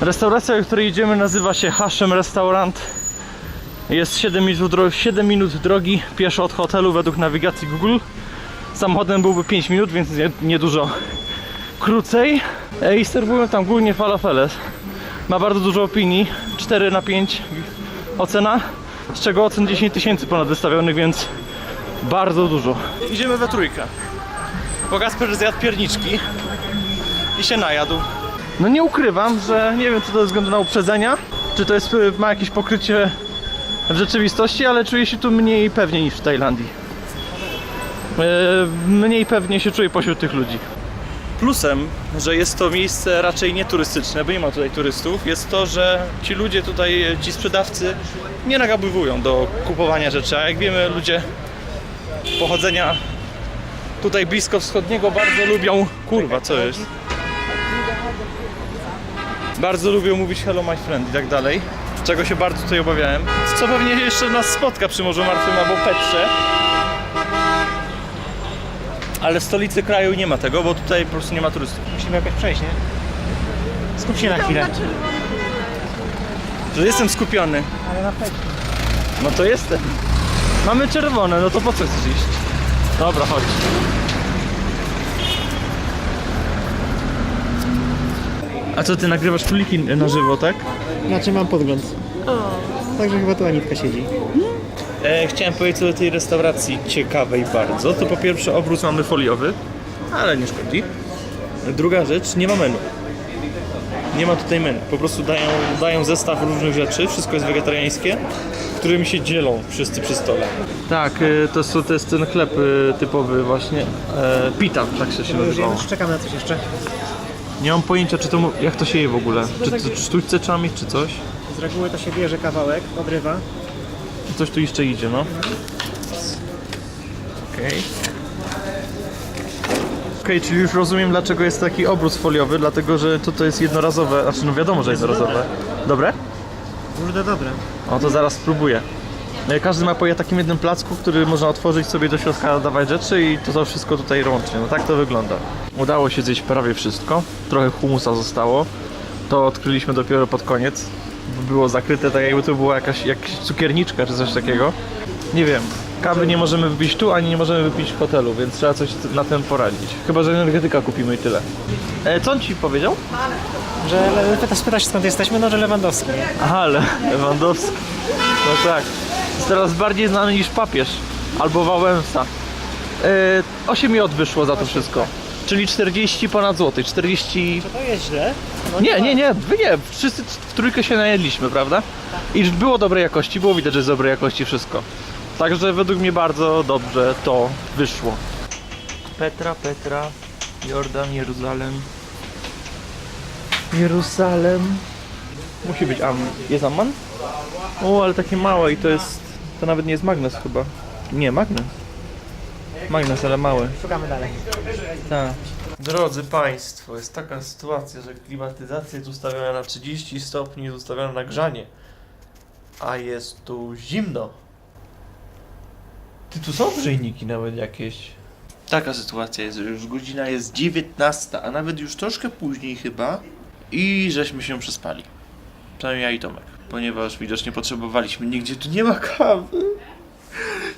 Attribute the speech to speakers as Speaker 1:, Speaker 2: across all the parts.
Speaker 1: Restauracja, do której idziemy nazywa się Hashem Restaurant. Jest 7 minut, dro- 7 minut drogi pieszo od hotelu według nawigacji Google. Samochodem byłby 5 minut, więc nie- niedużo krócej. E, I serwują tam głównie falafele. Ma bardzo dużo opinii, 4 na 5 ocena, z czego ocen 10 tysięcy ponad wystawionych, więc bardzo dużo. Idziemy we trójkę. Bo Kasper zjadł pierniczki i się najadł. No nie ukrywam, że nie wiem czy to ze względu na uprzedzenia, czy to jest, y, ma jakieś pokrycie w rzeczywistości, ale czuję się tu mniej pewnie niż w Tajlandii. E, Mniej pewnie się czuję pośród tych ludzi. Plusem, że jest to miejsce raczej nieturystyczne, bo nie ma tutaj turystów, jest to, że ci ludzie tutaj, ci sprzedawcy nie nagabywują do kupowania rzeczy, a jak wiemy ludzie pochodzenia tutaj blisko wschodniego bardzo lubią... Kurwa, co jest? Bardzo lubią mówić hello my friend i tak dalej, czego się bardzo tutaj obawiałem. Co pewnie jeszcze nas spotka przy Morzu Martwym albo Petrze. Ale w stolicy kraju nie ma tego, bo tutaj po prostu nie ma turystów.
Speaker 2: Musimy jakoś przejść, nie? Skup się na chwilę.
Speaker 1: Że jestem skupiony.
Speaker 2: Ale na pewno.
Speaker 1: No to jestem. Mamy czerwone, no to po co chcesz iść? Dobra, chodź. A co, ty nagrywasz króliki na żywo, tak?
Speaker 2: Znaczy mam podgląd. Także chyba tu Anitka siedzi.
Speaker 1: E, chciałem powiedzieć co do tej restauracji ciekawej bardzo. To po pierwsze obrót mamy foliowy, ale nie szkodzi. Druga rzecz, nie ma menu. Nie ma tutaj menu. Po prostu dają, dają zestaw różnych rzeczy, wszystko jest wegetariańskie, którymi się dzielą wszyscy przy stole. Tak, e, to, są- to jest ten chleb e, typowy właśnie. E, pita, tak się, się
Speaker 2: Już
Speaker 1: nazywało.
Speaker 2: czekamy na coś jeszcze?
Speaker 1: Nie mam pojęcia, czy to, mu- jak to się je w ogóle. Czy to sztućce trzeba mieć, czy coś?
Speaker 2: Z reguły to się bierze kawałek, odrywa.
Speaker 1: Coś tu jeszcze idzie, no. Okej. Okej, czyli już rozumiem dlaczego jest taki obrus foliowy, dlatego że to, to jest jednorazowe, znaczy no wiadomo, że jednorazowe. Dobre?
Speaker 2: Kurde, dobre.
Speaker 1: O, to zaraz spróbuję. E, Każdy ma po takim jednym placku, który można otworzyć sobie do środka, dawać rzeczy i to, to wszystko tutaj łącznie. No tak to wygląda. Udało się zjeść prawie wszystko. Trochę humusa zostało. To odkryliśmy dopiero pod koniec. Było zakryte tak jakby to była jakaś, jakaś cukierniczka czy coś takiego. Nie wiem. Kawy nie możemy wypić tu, ani nie możemy wypić w hotelu, więc trzeba coś na tym poradzić. Chyba, że energetyka kupimy i tyle. E, co on ci powiedział?
Speaker 2: Że pytasz, pytasz skąd jesteśmy? No, że Lewandowski.
Speaker 1: Aha, ale Lewandowski. No tak. Jest teraz bardziej znany niż papież. Albo Wałęsa. Yy, 8 jod wyszło za to wszystko. Czyli 40 ponad złotych. 40...
Speaker 2: To jest źle. No,
Speaker 1: Nie, nie, nie, wy nie. Wszyscy w trójkę się najedliśmy, prawda? I było dobrej jakości, było widać, że jest dobrej jakości wszystko. Także według mnie bardzo dobrze to wyszło. Petra, Petra, Jordan, Jeruzalem. Jeruzalem. Musi być Am. Jest Amman? O, ale takie małe i to jest... To nawet nie jest magnes chyba. Nie, magnes. Magnes, ale mały.
Speaker 2: Szukamy dalej.
Speaker 1: Tak. Drodzy Państwo, jest taka sytuacja, że klimatyzacja jest ustawiona na 30 stopni, jest ustawiona na grzanie. A jest tu zimno. Ty tu są grzejniki nawet jakieś. Taka sytuacja jest, że już godzina jest 19, a nawet już troszkę później chyba. I żeśmy się przespali. Przynajmniej ja i Tomek. Ponieważ widocznie potrzebowaliśmy. Nigdzie tu nie ma kawy.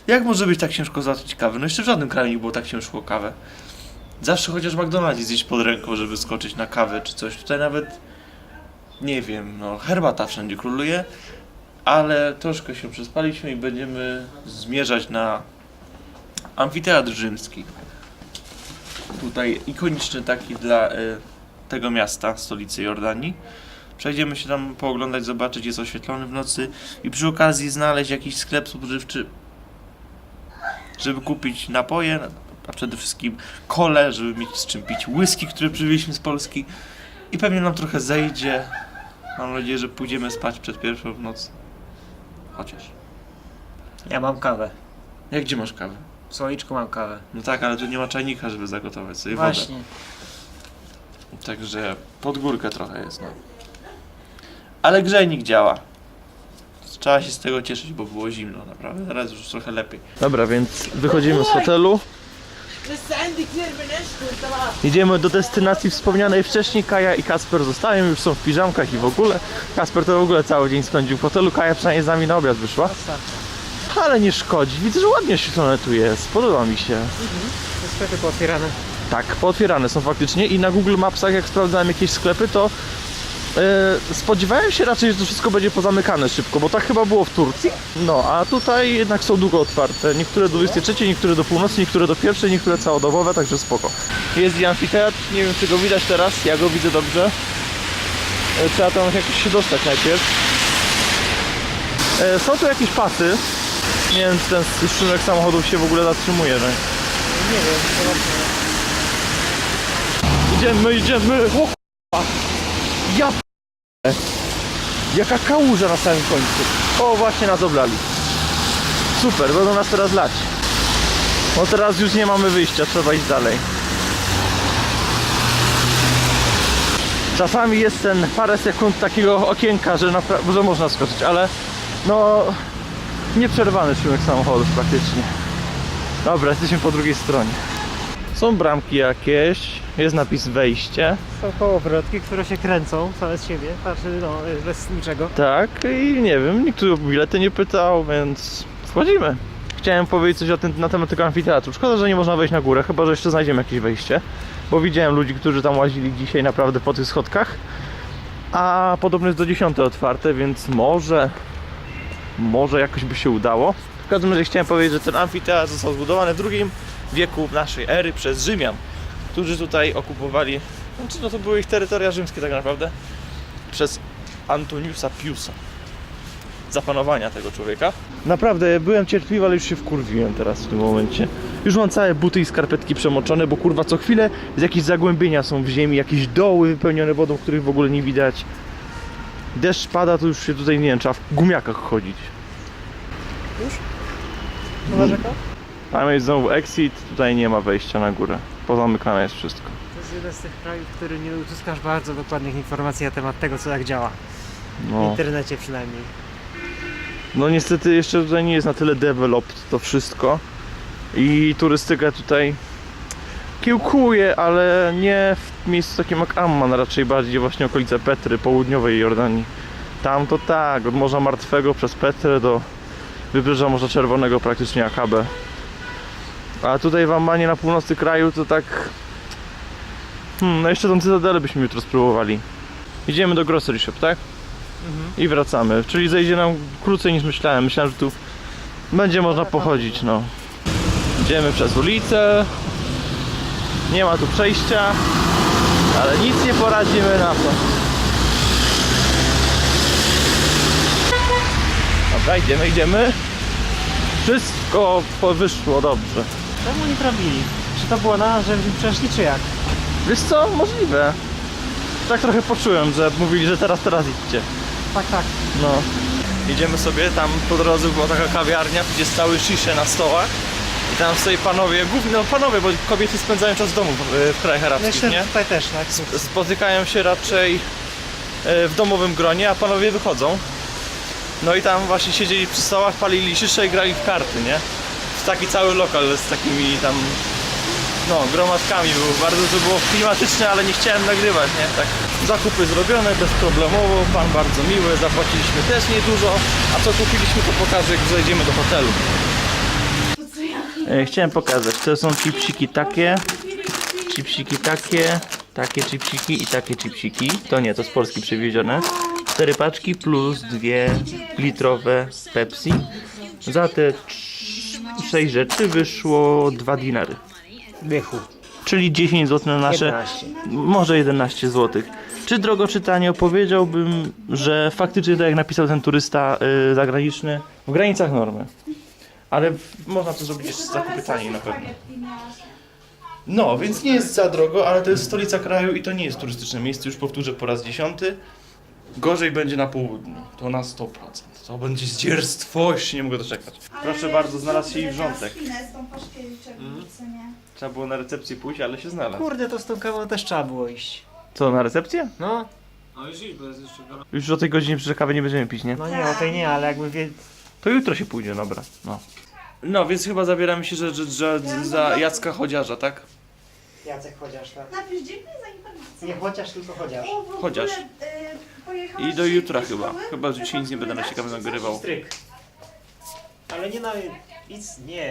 Speaker 1: Jak może być tak ciężko załatwić kawę? No jeszcze w żadnym kraju nie było tak ciężko kawę. Zawsze chociaż jest gdzieś pod ręką, żeby skoczyć na kawę czy coś. Tutaj nawet nie wiem, no herbata wszędzie króluje, ale troszkę się przespaliśmy i będziemy zmierzać na amfiteatr rzymski. Tutaj ikoniczny taki dla y, tego miasta, stolicy Jordanii. Przejdziemy się tam pooglądać, zobaczyć, jest oświetlony w nocy i przy okazji znaleźć jakiś sklep spożywczy, żeby kupić napoje, a przede wszystkim kole, żeby mieć z czym pić whisky, które przywieźliśmy z Polski i pewnie nam trochę zejdzie. Mam nadzieję, że pójdziemy spać przed pierwszą w nocy. Chociaż.
Speaker 2: Ja mam kawę.
Speaker 1: Jak gdzie masz kawę?
Speaker 2: W słoiczku mam kawę.
Speaker 1: No tak, ale tu nie ma czajnika, żeby zagotować sobie wodę.
Speaker 2: Właśnie.
Speaker 1: Także pod górkę trochę jest, no. Ale grzejnik działa. Trzeba się z tego cieszyć, bo było zimno, naprawdę. Teraz już trochę lepiej. Dobra, więc wychodzimy z hotelu. Idziemy do destynacji wspomnianej wcześniej. Kaja i Kasper zostają, już są w piżamkach i w ogóle. Kasper to w ogóle cały dzień spędził w hotelu. Kaja przynajmniej z nami na obiad wyszła. Ale nie szkodzi. Widzę, że ładnie oświetlone tu jest. Podoba mi się.
Speaker 2: Te sklepy pootwierane.
Speaker 1: Tak, pootwierane są faktycznie i na Google Mapsach jak sprawdzałem jakieś sklepy, to spodziewałem się raczej, że to wszystko będzie pozamykane szybko, bo tak chyba było w Turcji. No, a tutaj jednak są długo otwarte. Niektóre do 23, niektóre do północy, niektóre do pierwszej, niektóre całodobowe, także spoko. Jest i amfiteatr, nie wiem czy go widać teraz, ja go widzę dobrze. E, Trzeba tam jakoś się dostać najpierw. E, Są tu jakieś pasy, nie wiem czy ten szynek samochodów się w ogóle zatrzymuje, że...
Speaker 2: Nie wiem, zobaczmy.
Speaker 1: Idziemy, idziemy! O! Ja. Jaka kałuża na samym końcu. O, właśnie nas oblali. Super, będą nas teraz lać. No teraz już nie mamy wyjścia, trzeba iść dalej. Czasami jest ten parę sekund takiego okienka, że, że można skoczyć, ale no nieprzerwany szymek samochodów praktycznie. Dobra, jesteśmy po drugiej stronie. Są bramki jakieś, jest napis wejście.
Speaker 2: Są kołowrotki, które się kręcą same z siebie. Znaczy, no, bez niczego.
Speaker 1: Tak, i nie wiem, nikt tu o bilety nie pytał, więc wchodzimy. Chciałem powiedzieć coś o tym, na temat tego amfiteatru. Szkoda, że nie można wejść na górę, chyba że jeszcze znajdziemy jakieś wejście. Bo widziałem ludzi, którzy tam łazili dzisiaj naprawdę po tych schodkach. A podobno jest do 10 otwarte, więc może, może jakoś by się udało. W każdym razie chciałem powiedzieć, że ten amfiteatr został zbudowany w II wieku naszej ery przez Rzymian, którzy tutaj okupowali, znaczy no to były ich terytoria rzymskie tak naprawdę, przez Antoniusa Piusa. Zapanowania tego człowieka. Naprawdę, byłem cierpliwy, ale już się wkurwiłem teraz w tym momencie. Już mam całe buty i skarpetki przemoczone, bo kurwa co chwilę z jakieś zagłębienia są w ziemi, jakieś doły wypełnione wodą, których w ogóle nie widać. Deszcz pada, to już się tutaj, nie wiem, trzeba w gumiakach chodzić.
Speaker 2: No narzeka?
Speaker 1: Tam jest znowu exit, tutaj nie ma wejścia na górę. Pozamykane jest wszystko.
Speaker 2: To jest jeden z tych krajów, w którym nie uzyskasz bardzo dokładnych informacji na temat tego, co jak działa. W
Speaker 1: No.
Speaker 2: internecie przynajmniej.
Speaker 1: No niestety jeszcze tutaj nie jest na tyle developed to wszystko i turystyka tutaj kiełkuje, ale nie w miejscu takim jak Amman, raczej bardziej właśnie okolice Petry, południowej Jordanii. Tam to tak, od Morza Martwego przez Petrę do wybrzeża Morza Czerwonego praktycznie Akabe. A tutaj w Ammanie na północy kraju to tak... Hmm, no jeszcze tą cytadelę byśmy jutro spróbowali. Idziemy do grocery shop, tak? i wracamy. Czyli zejdzie nam krócej niż myślałem. Myślałem, że tu będzie można pochodzić, no. Idziemy przez ulicę. Nie ma tu przejścia, ale nic nie poradzimy na to. Dobra, idziemy, idziemy. Wszystko wyszło dobrze.
Speaker 2: Czemu nie trafili? Czy to było na nas, że przeszli, czy jak?
Speaker 1: Wiesz co? Możliwe. Tak trochę poczułem, że mówili, że teraz, teraz idźcie.
Speaker 2: Tak, tak.
Speaker 1: No. Idziemy sobie, tam po drodze była taka kawiarnia, gdzie stały szisze na stołach. I tam sobie panowie, głównie no panowie, bo kobiety spędzają czas w domu w, w krajach arabskich,
Speaker 2: Myślę,
Speaker 1: nie?
Speaker 2: że tutaj też, tak?
Speaker 1: Spotykają się raczej e, w domowym gronie, a panowie wychodzą. No i tam właśnie siedzieli przy stołach, palili szysze i grali w karty, nie? Taki cały lokal z takimi tam no, gromadkami było. Bardzo to było klimatyczne, ale nie chciałem nagrywać, nie? Tak. Zakupy zrobione bezproblemowo, pan bardzo miły, zapłaciliśmy też niedużo, a co kupiliśmy to pokażę, jak zejdziemy do hotelu. E, Chciałem pokazać, to są chipsiki takie, chipsiki takie, takie chipsiki i takie chipsiki. To nie, to z Polski przywiezione. Cztery paczki plus dwie litrowe Pepsi. Za te trz- sześć rzeczy wyszło dwa dinary.
Speaker 2: Bychu.
Speaker 1: Czyli 10 zł na nasze,
Speaker 2: 11.
Speaker 1: może 11 zł. Czy drogo, czy tanio? Powiedziałbym, że faktycznie tak jak napisał ten turysta y, zagraniczny, w granicach normy. Ale w, można to zrobić jeszcze zakupy taniej na pewno. No, więc nie jest za drogo, ale to jest stolica kraju i to nie jest turystyczne miejsce. Już powtórzę po raz dziesiąty. Gorzej będzie na południu. To na 100%. To będzie zdzierstwo, już się nie mogę doczekać. Proszę bardzo, znalazł się i wrzątek.
Speaker 3: z tą Paszkiewiczem, co nie?
Speaker 1: Trzeba było na recepcję pójść, ale się znalazł.
Speaker 2: Kurde, to z tą kawą też trzeba było iść.
Speaker 1: Co, na recepcję?
Speaker 2: No,
Speaker 1: Już o tej godzinie przy kawy nie będziemy pić, nie?
Speaker 2: no nie, o tej nie, ale jakby wie...
Speaker 1: To jutro się pójdzie, dobra. No. No, więc chyba zabieramy się, że, że, że za Jacka Chodziarza, tak?
Speaker 2: Jacek chociaż tak.
Speaker 3: Napisz dziękuję za informację.
Speaker 2: Nie chociaż, tylko chociaż.
Speaker 3: O, w
Speaker 1: Chociaż.
Speaker 3: ogóle, y, pojechałaś
Speaker 1: I do jutra
Speaker 3: do
Speaker 1: chyba.
Speaker 3: szkoły?
Speaker 1: Chyba, że dzisiaj nic nie będę na ciekawe nagrywał.
Speaker 2: Stryk. Ale nie na... Nic, nie.